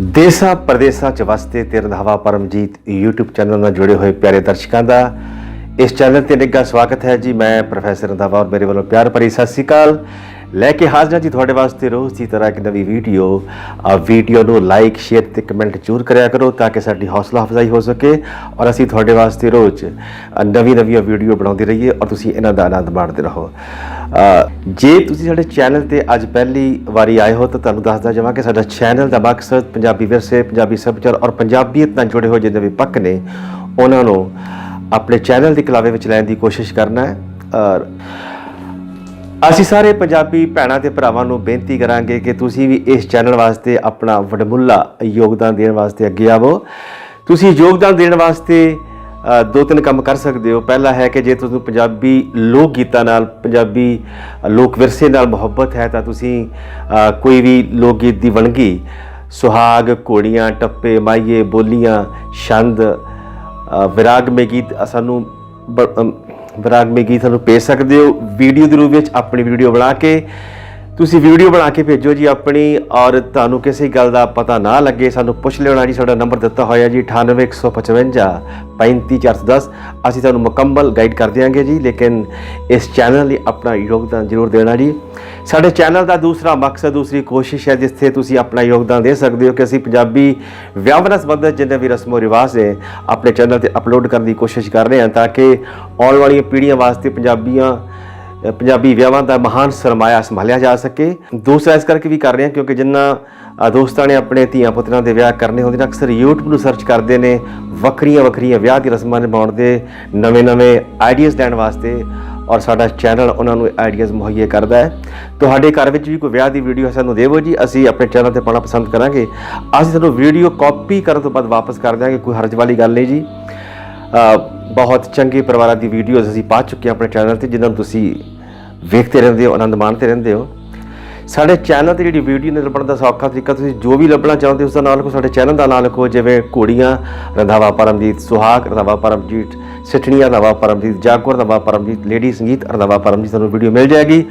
ਦੇਸਾਂ ਪ੍ਰਦੇਸਾਂ ਚ ਵਸਦੇ ਤੇ ਰੰਧਾਵਾ ਪਰਮਜੀਤ YouTube ਚੈਨਲ ਨਾਲ ਜੁੜੇ ਹੋਏ ਪਿਆਰੇ ਦਰਸ਼ਕਾਂ ਦਾ ਇਸ ਚੈਨਲ ਤੇ ਨਿੱਘਾ ਸਵਾਗਤ ਹੈ ਜੀ। ਮੈਂ ਪ੍ਰੋਫੈਸਰ ਰੰਧਾਵਾ ਔਰ ਮੇਰੇ ਵੱਲੋਂ ਪਿਆਰ ਭਰੀ ਸਤਿ ਸ਼੍ਰੀ ਅਕਾਲ। ਲੈ ਕੇ ਹਾਜ਼ਰ ਹਾਂ ਜੀ ਤੁਹਾਡੇ ਵਾਸਤੇ ਰੋਜ਼ ਦੀ ਤਰ੍ਹਾਂ ਇੱਕ ਨਵੀਂ ਵੀਡੀਓ। ਆ ਵੀਡੀਓ ਨੂੰ ਲਾਈਕ ਸ਼ੇਅਰ ਤੇ ਕਮੈਂਟ ਜ਼ਰੂਰ ਕਰਿਆ ਕਰੋ ਤਾਂ ਕਿ ਸਾਡੀ ਹੌਸਲਾ ਅਫਜ਼ਾਈ ਹੋ ਸਕੇ ਔਰ ਅਸੀਂ ਤੁਹਾਡੇ ਵਾਸਤੇ ਰੋਜ਼ ਨਵੀਂ ਨਵੀਂ ਵੀਡੀਓ ਬਣਾਉਂਦੇ ਰਹੀਏ ਔਰ ਤੁਸੀਂ ਇਹਨਾਂ ਦਾ ਆਨੰਦ ਮਾਣਦੇ ਰਹੋ। ਜੇ ਤੁਸੀਂ ਸਾਡੇ ਚੈਨਲ ਤੇ ਅੱਜ ਪਹਿਲੀ ਵਾਰੀ ਆਏ ਹੋ ਤਾਂ ਤੁਹਾਨੂੰ ਦੱਸਦਾ ਜਾਵਾਂ ਕਿ ਸਾਡਾ ਚੈਨਲ ਦਾ ਮਕਸਦ ਪੰਜਾਬੀ ਵਿਰਸੇ, ਪੰਜਾਬੀ ਸੱਭਿਆਚਾਰ ਔਰ ਪੰਜਾਬੀਅਤ ਨਾਲ ਜੁੜੇ ਹੋਏ ਜਿੰਨੇ ਵੀ ਪੱਖ ਨੇ, ਉਹਨਾਂ ਨੂੰ ਆਪਣੇ ਚੈਨਲ ਦੀ ਕਲਾਵੇ ਵਿੱਚ ਲੈਣ ਦੀ ਕੋਸ਼ਿਸ਼ ਕਰਨਾ ਹੈ। ਔਰ ਅਸੀਂ ਸਾਰੇ ਪੰਜਾਬੀ ਭੈਣਾਂ ਤੇ ਭਰਾਵਾਂ ਨੂੰ ਬੇਨਤੀ ਕਰਾਂਗੇ ਕਿ ਤੁਸੀਂ ਵੀ ਇਸ ਚੈਨਲ ਵਾਸਤੇ ਆਪਣਾ ਵਡਮੁੱਲਾ ਯੋਗਦਾਨ ਦੇਣ ਵਾਸਤੇ ਅੱਗੇ ਆਵੋ। ਤੁਸੀਂ ਯੋਗਦਾਨ ਦੇਣ ਵਾਸਤੇ ਦੋ ਤਿੰਨ ਕੰਮ ਕਰ ਸਕਦੇ ਹੋ। ਪਹਿਲਾ ਹੈ ਕਿ ਜੇ ਤੁਹਾਨੂੰ ਪੰਜਾਬੀ ਲੋਕ ਗੀਤਾਂ ਨਾਲ ਪੰਜਾਬੀ ਲੋਕ ਵਿਰਸੇ ਨਾਲ ਮੁਹੱਬਤ ਹੈ ਤਾਂ ਤੁਸੀਂ ਕੋਈ ਵੀ ਲੋਕ ਗੀਤ ਦੀ ਵਣਗੀ ਸੁਹਾਗ ਘੋੜੀਆਂ ਟੱਪੇ ਮਾਈਏ ਬੋਲੀਆਂ ਛੰਦ ਅ, ਵਿਰਾਗਮਈ ਗੀਤ ਸਾਨੂੰ ਬ- ਅਮ, ਸਾਨੂੰ ਭੇਜ ਸਕਦੇ ਹੋ। ਵੀਡੀਓ ਦੇ ਰੂਪ ਵਿੱਚ ਆਪਣੀ ਵੀਡੀਓ ਬਣਾ ਕੇ ਤੁਸੀਂ ਵੀਡੀਓ ਬਣਾ ਕੇ ਭੇਜੋ ਜੀ, ਆਪਣੀ ਔਰ ਤੁਹਾਨੂੰ ਕਿਸੇ ਗੱਲ ਦਾ ਪਤਾ ਨਾ ਲੱਗੇ, ਸਾਨੂੰ ਪੁੱਛ ਲਿਓ ਨਾ ਜੀ, ਸਾਡਾ ਨੰਬਰ ਦਿੱਤਾ ਹੋਇਆ ਜੀ 98155 35410 ਅਸੀਂ ਤੁਹਾਨੂੰ ਮੁਕੰਮਲ ਗਾਈਡ ਕਰ ਦਿਆਂਗੇ ਜੀ, ਲੇਕਿਨ ਇਸ ਚੈਨਲ ਲਈ ਆਪਣਾ ਯੋਗਦਾਨ ਜ਼ਰੂਰ ਦੇਣਾ ਜੀ। ਸਾਡੇ ਚੈਨਲ ਦਾ ਦੂਸਰਾ ਮਕਸਦ, ਦੂਸਰੀ ਕੋਸ਼ਿਸ਼ ਹੈ ਜਿੱਥੇ ਤੁਸੀਂ ਆਪਣਾ ਯੋਗਦਾਨ ਦੇ ਸਕਦੇ ਹੋ ਕਿ ਅਸੀਂ ਪੰਜਾਬੀ ਵਿਆਹ ਨਾਲ ਸੰਬੰਧਿਤ ਜਿੰਨੇ ਵੀ ਰਸਮੋ ਰਿਵਾਜ ਨੇ, ਆਪਣੇ ਚੈਨਲ ਤੇ ਅਪਲੋਡ ਕਰਨ ਦੀ ਕੋਸ਼ਿਸ਼ ਕਰ ਰਹੇ ਹਾਂ, ਤਾਂ ਕਿ ਆਉਣ ਵਾਲੀਆਂ ਪੀੜ੍ਹੀਆਂ ਵਾਸਤੇ ਪੰਜਾਬੀਆਂ ਪੰਜਾਬੀ ਵਿਆਹਾਂ ਦਾ ਮਹਾਨ ਸਰਮਾਇਆ ਸੰਭਾਲਿਆ ਜਾ ਸਕੇ। ਦੂਸਰਾ ਇਸ ਕਰਕੇ ਵੀ ਕਰ ਰਹੇ ਹਾਂ ਕਿਉਂਕਿ ਜਿੰਨਾ ਦੋਸਤਾਂ ਨੇ ਆਪਣੇ ਧੀਆਂ ਪੁੱਤਰਾਂ ਦੇ ਵਿਆਹ ਕਰਨੇ ਹੁੰਦੇ ਨੇ, ਅਕਸਰ YouTube ਨੂੰ ਸਰਚ ਕਰਦੇ ਨੇ, ਵੱਖਰੀਆਂ ਵੱਖਰੀਆਂ ਵਿਆਹ ਦੀ ਰਸਮਾਂ ਨਿਭਾਉਣ ਦੇ ਨਵੇਂ-ਨਵੇਂ ਆਈਡੀਆਜ਼ ਲੈਣ ਵਾਸਤੇ ਔਰ ਸਾਡਾ ਚੈਨਲ ਉਹਨਾਂ ਨੂੰ ਆਈਡੀਆਜ਼ ਮੁਹੱਈਆ ਕਰਦਾ ਹੈ। ਤੁਹਾਡੇ ਘਰ ਵਿੱਚ ਵੀ ਕੋਈ ਵਿਆਹ ਦੀ ਵੀਡੀਓ ਸਾਨੂੰ ਦੇਵੋ ਜੀ। ਅਸੀਂ ਆਪਣੇ ਚੈਨਲ ਤੇ ਪਾਉਣਾ ਪਸੰਦ ਕਰਾਂਗੇ। ਅਸੀਂ ਤੁਹਾਨੂੰ ਵੀਡੀਓ ਕਾਪੀ ਕਰਨ ਤੋਂ ਬਾਅਦ ਵਾਪਸ ਕਰ ਦਿਆਂਗੇ, ਕੋਈ ਹਰਜ ਵਾਲੀ ਗੱਲ ਨਹੀਂ ਜੀ। ਬਹੁਤ ਚੰਗੇ ਪਰਿਵਾਰਾਂ ਦੀ ਵੀਡੀਓਜ਼ ਅਸੀਂ ਪਾ ਚੁੱਕੇ ਹਾਂ ਆਪਣੇ ਚੈਨਲ ਤੇ, ਜਿਨ੍ਹਾਂ ਨੂੰ ਤੁਸੀਂ ਵੇਖਦੇ ਰਹਿੰਦੇ ਹੋ, ਆਨੰਦ ਮਾਣਦੇ ਰਹਿੰਦੇ ਹੋ। ਸਾਡੇ ਚੈਨਲ ਤੇ ਜਿਹੜੀ ਵੀਡੀਓ ਨੇ ਲੱਭਣ ਦਾ ਸੌਖਾ ਤਰੀਕਾ, ਤੁਸੀਂ ਜੋ ਵੀ ਲੱਭਣਾ ਚਾਹੁੰਦੇ ਹੋ, ਉਸ ਦਾ ਨਾਮ ਲਿਖੋ, ਸਾਡੇ ਚੈਨਲ ਦਾ ਨਾਮ ਲਿਖੋ, ਜਿਵੇਂ ਘੋੜੀਆਂ, ਰੰਧਾਵਾ ਪਰਮਜੀਤ, ਸੁਹਾਗ, ਰੰਧਾਵਾ ਪਰਮਜੀਤ, ਸਿੱਠਣੀਆਂ, ਰੰਧਾਵਾ ਪਰਮਜੀਤ ਜਾਗੋ ਰੰਧਾਵਾ ਪਰਮਜੀਤ, ਲੇਡੀ ਸੰਗੀਤ, ਰੰਧਾਵਾ ਪਰਮਜੀਤ, ਤੁਹਾਨੂੰ ਵੀਡੀਓ ਮਿਲ ਜਾਏਗੀ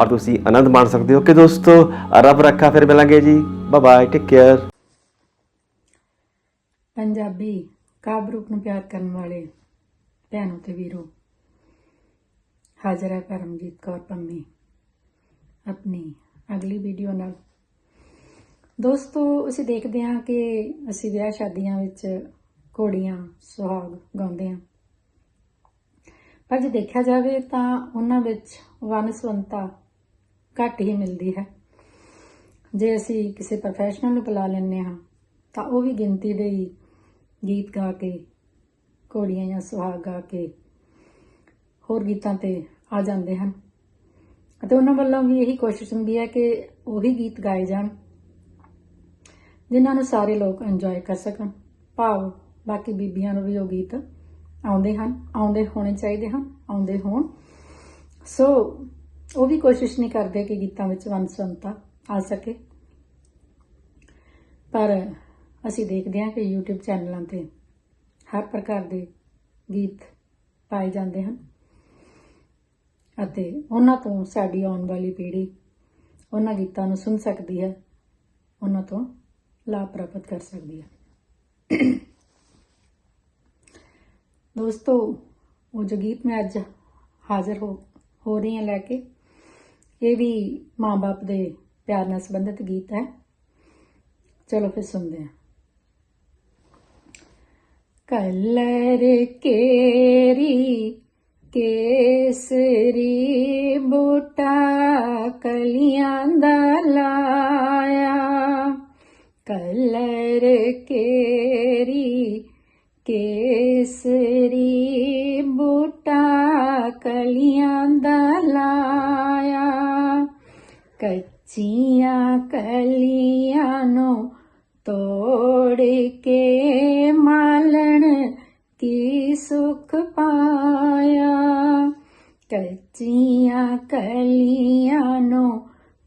ਔਰ ਤੁਸੀਂ ਆਨੰਦ ਮਾਣ ਸਕਦੇ ਹੋ। ਕਿ ਦੋਸਤੋ, ਰੱਬ ਰੱਖਾ, ਫਿਰ ਮਿਲਾਂਗੇ ਜੀ। Bye bye take care Punjabi ਕਾਵਿ ਨੂੰ ਪਿਆਰ ਕਰਨ ਵਾਲੇ ਭੈਣੋ ਤੇ ਵੀਰੋ, ਹਾਜ਼ਰ ਹੈ ਪਰਮਜੀਤ ਕੌਰ ਪੰਮੀ ਆਪਣੀ ਅਗਲੀ ਵੀਡੀਓ ਨਾਲ। ਦੋਸਤੋ, ਅਸੀਂ ਦੇਖਦੇ ਹਾਂ ਕਿ ਅਸੀਂ ਵਿਆਹ ਸ਼ਾਦੀਆਂ ਵਿੱਚ ਘੋੜੀਆਂ, ਸੁਹਾਗ ਗਾਉਂਦੇ ਹਾਂ। ਪਰ ਜੇ ਦੇਖਿਆ ਜਾਵੇ ਤਾਂ ਉਹਨਾਂ ਵਿੱਚ ਵਨਸਵੰਤਾ ਘੱਟ ਹੀ ਮਿਲਦੀ ਹੈ। ਜੇ ਅਸੀਂ ਕਿਸੇ ਪ੍ਰੋਫੈਸ਼ਨਲ ਨੂੰ ਬੁਲਾ ਲੈਂਦੇ ਹਾਂ, ਤਾਂ ਉਹ ਵੀ ਗਿਣਤੀ ਦੇ ਹੀ ਗੀਤ ਗਾ ਕੇ ਘੋੜੀਆਂ ਜਾਂ ਸੁਹਾਗ ਗਾ ਕੇ ਹੋਰ ਗੀਤਾਂ ਤੇ ਆ ਜਾਂਦੇ ਹਨ। ਅਤੇ ਉਹਨਾਂ ਵੱਲੋਂ ਵੀ ਇਹੀ ਕੋਸ਼ਿਸ਼ ਹੁੰਦੀ ਹੈ ਕਿ ਉਹੀ ਗੀਤ ਗਾਏ ਜਾਣ, ਜਿਨ੍ਹਾਂ ਨੂੰ ਸਾਰੇ ਲੋਕ ਇੰਜੋਏ ਕਰ ਸਕਣ। ਭਾਵ ਬਾਕੀ ਬੀਬੀਆਂ ਨੂੰ ਵੀ ਉਹ ਗੀਤ ਆਉਂਦੇ ਹਨ, ਆਉਂਦੇ ਹੋਣੇ ਚਾਹੀਦੇ ਹਨ, ਆਉਂਦੇ ਹੋਣ। ਸੋ ਉਹ ਵੀ ਕੋਸ਼ਿਸ਼ ਨਹੀਂ ਕਰਦੇ ਕਿ ਗੀਤਾਂ ਵਿੱਚ ਵੰਸਵੰਤਾ ਆ ਸਕੇ। ਪਰ ਅਸੀਂ ਦੇਖਦੇ ਹਾਂ ਕਿ YouTube ਚੈਨਲਾਂ ਤੇ ਹਰ ਪ੍ਰਕਾਰ ਦੇ ਗੀਤ ਪਾਏ ਜਾਂਦੇ ਹਨ। ਅਤੇ ਉਹਨਾਂ ਤੋਂ ਸਾਡੀ ਆਉਣ ਵਾਲੀ ਪੀੜ੍ਹੀ ਉਹਨਾਂ ਗੀਤਾਂ ਨੂੰ ਸੁਣ ਸਕਦੀ ਹੈ, ਉਹਨਾਂ ਤੋਂ ਲਾਭ ਪ੍ਰਾਪਤ ਕਰ ਸਕਦੀ ਹੈ। ਦੋਸਤੋ, ਉਹ ਜੋ ਗੀਤ ਮੈਂ ਅੱਜ ਹਾਜ਼ਰ ਹੋ ਹੋ ਰਹੀ ਹਾਂ ਲੈ ਕੇ, ਇਹ ਵੀ ਮਾਂ-ਬਾਪ ਦੇ ਪਿਆਰ ਨਾਲ ਸੰਬੰਧਿਤ ਗੀਤ ਹੈ। ਚਲੋ ਫਿਰ ਸੁਣਦੇ ਹਾਂ। ਕਲਰ ਕੇਰੀ, ਕੇਸਰੀ ਬੂਟਾ ਕਲੀਆਂ ਦਾ ਲਾਇਆ। ਕਲਰ ਕੇਰੀ, ਕੇਸਰੀ ਬੂਟਾ ਕਲੀਆਂ ਦਾ ਲਾਇਆ। ਕੱਚੀਆਂ ਕਲੀਆਂ ਨੂੰ ਤੋੜ ਕੇ ਮਾਲਣ ਪਾਇਆ ਕੱਚੀਆਂ ਕਲੀਆਂ ਨੂੰ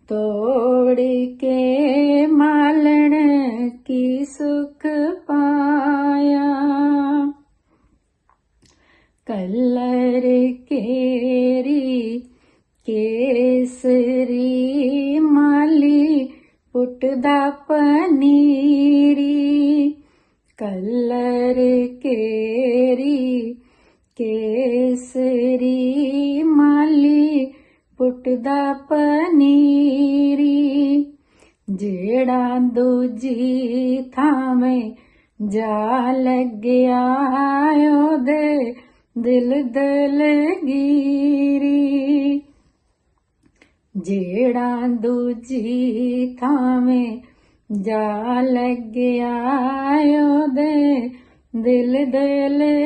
ਤੋੜ ਕੇ ਮਾਲਣ ਕੀ ਸੁਖ ਪਾਇਆ ਕਲਰ ਕੇਰੀ ਕੇਸਰੀ ਮਾਲੀ ਪੁੱਟਦਾ ਪਨੀਰੀ ਕਲਰ ਕੇਰੀ ਕੇਸਰੀ ਮਾਲੀ ਪੁੱਟਦਾ ਪਨੀਰੀ, ਜਿਹੜਾ ਦੂਜੀ ਥਾਵੇਂ ਜਾ ਲੱਗਿਆ ਉਹਦੇ ਦਿਲ ਦਲਗੀਰੀ। ਜਿਹੜਾ ਦੂਜੀ ਥਾਵੇਂ ਜਾ ਲੱਗਿਆ ਉਹਦੇ ਦਿਲ ਦਲਗੀਰੀ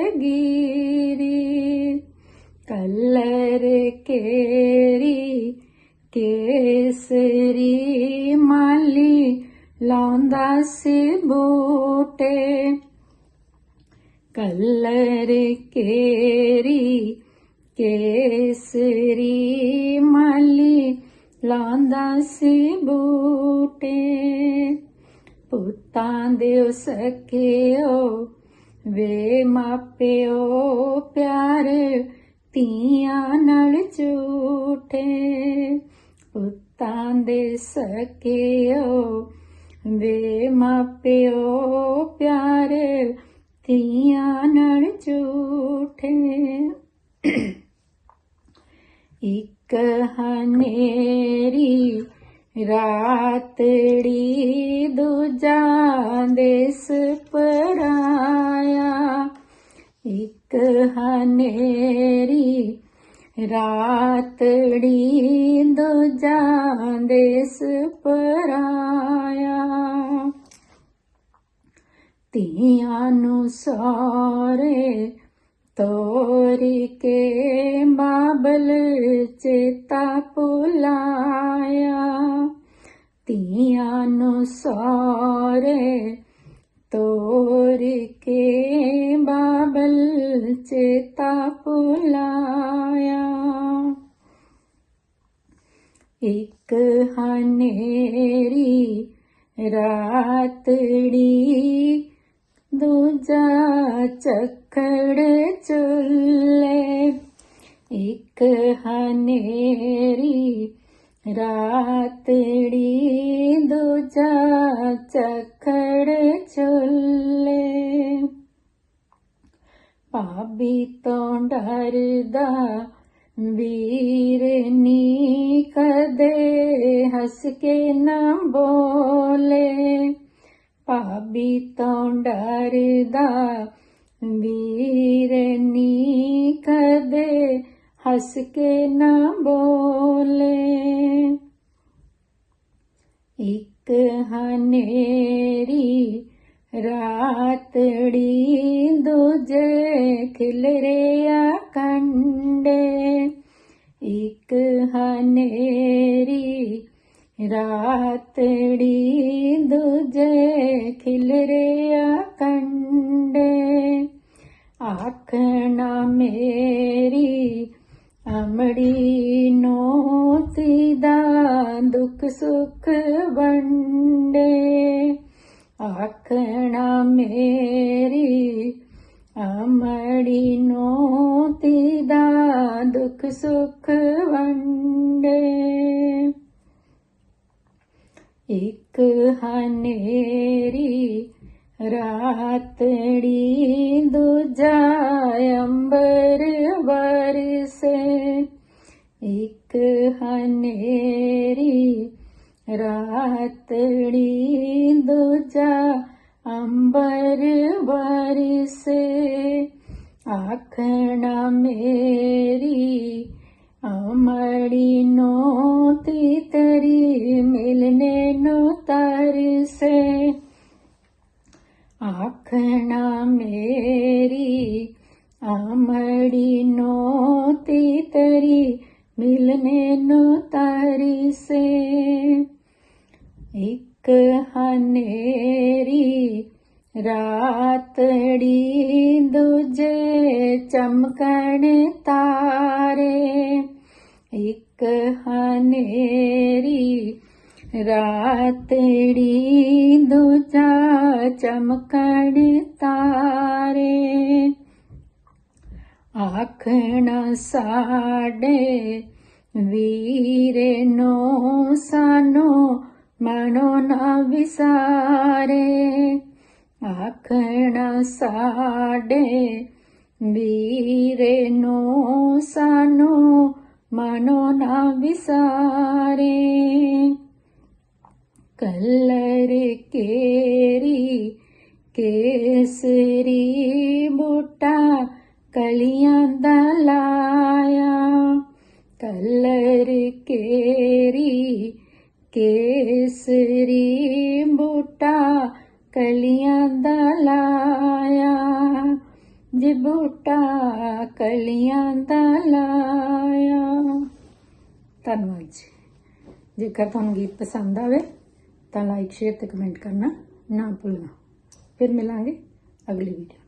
ਕਲਰ ਕੇਰੀ ਕੇਸਰੀ ਮਾਲੀ ਲਾਉਂਦਾ ਸੀ ਬੂਟੇ ਕਲਰ ਕੇਰੀ ਕੇਸਰੀ ਮਾਲੀ ਲਾਉਂਦਾ ਸੀ ਬੂਟੇ ਪੁੱਤਾਂ ਦੇ ਸਕਿਓ ਵੇ ਮਾਪਿਓ ਪਿਆਰ, ਧੀਆਂ ਨਾਲ ਝੂਠੇ। ਪੁੱਤਾਂ ਦੇ ਸਕਿਓ, ਵੇ ਮਾਪਿਓ ਪਿਆਰ, ਧੀਆਂ ਨਾਲ ਝੂਠੇ। ਇੱਕ ਹਨੇਰੀ ਰਾਤੜੀ ਦੂਜਾ ਦੇਸ ਪਰਾਇਆ ਇੱਕ ਹਨੇਰੀ ਰਾਤੜੀ ਦੂਜਾ ਦੇਸ ਪਰਾਇਆ ਧੀਆਂ ਨੂੰ ਸਾਰੇ ਤੋਰੀ ਕੇ ਬਾਬਲ ਚੇਤਾ ਪੁਲਾਇਆ ਧੀਆਂ ਨੂੰ ਸਾਰੇ ਤੋਰ ਕੇ ਬਾਬਲ ਚੇਤਾ ਪੁਲਾਇਆ ਇੱਕ ਹਨੇਰੀ ਰਾਤੜੀ ਦੂਜਾ ਚੱਕੜ ਚੁੱਲੇ ਇੱਕ ਹਨੇਰੀ ਰਾਤੜੀ ਦੂਜਾ ਚੱਕੜ ਚੁੱਲੇ ਭਾਬੀ ਤੋਂ ਡਰਦਾ ਵੀਰ ਨੀ ਕਦੇ ਹੱਸ ਕੇ ਨਾ ਬੋਲੇ ਭਾਬੀ ਤੋਂ ਡਰਦਾ ਵੀਰ ਨੀ ਕਦੇ ਹੱਸ ਕੇ ਨਾ ਬੋਲੇ ਇੱਕ ਹਨੇਰੀ ਰਾਤੜੀ ਦੂਜੇ ਖਿਲਰਿਆ ਕੰਡੇ ਇੱਕ ਹਨੇਰੀ ਰਾਤੜੀ ਦੂਜੇ ਖਿਲਰਿਆ ਕੰਡੇ ਆਖਣਾ ਮੇਰੀ ी नोदा दुःख सुख वण्डे अखणा मेरि अमी नो दा दुःख सुख वण्डे इ रात्री दुजा अम्बरबरसे ਇੱਕ ਹਨੇਰੀ ਰਾਤੜੀ ਦੂਜਾ ਅੰਬਰ ਵਰਸੇ। ਆਖਣਾ ਮੇਰੀ ਅਮੜੀ ਨੋਤੀ ਤੇਰੀ ਮਿਲਨੇ ਨੂੰ ਤਰਸੇ। ਆਖਣਾ ਮੇਰੀ ਅਮੜੀ ਨੋਤੀ ਤੇਰੀ मिलने नो तारी से। एक हनेरी रातड़ी दूजे चमकण तारे। एक हनेरी रातड़ी दूजा राज तारे। આખણા સાડે વીરે નો સાનો માનો ના વિસારે આખણા સાડે વીરે નો સાનો માનો ના વિસારે કલર કેરી કેસરી બોટા ਕਲੀਆਂ ਦਾ ਲਾਇਆ, ਕਲਰ ਕੇਰੀ, ਕੇਸਰੀ ਬੂਟਾ ਕਲੀਆਂ ਦਾ ਲਾਇਆ। ਜੇ ਬੂਟਾ ਕਲੀਆਂ ਦਾ ਲਾਇਆ। ਧੰਨਵਾਦ ਜੀ। ਜੇਕਰ ਤੁਹਾਨੂੰ ਗੀਤ ਪਸੰਦ ਆਵੇ, ਤਾਂ ਲਾਈਕ ਸ਼ੇਅਰ ਤੇ ਕਮੈਂਟ ਕਰਨਾ ਨਾ ਭੁੱਲਣਾ। ਫਿਰ ਮਿਲਾਂਗੇ ਅਗਲੀ ਵੀਡੀਓ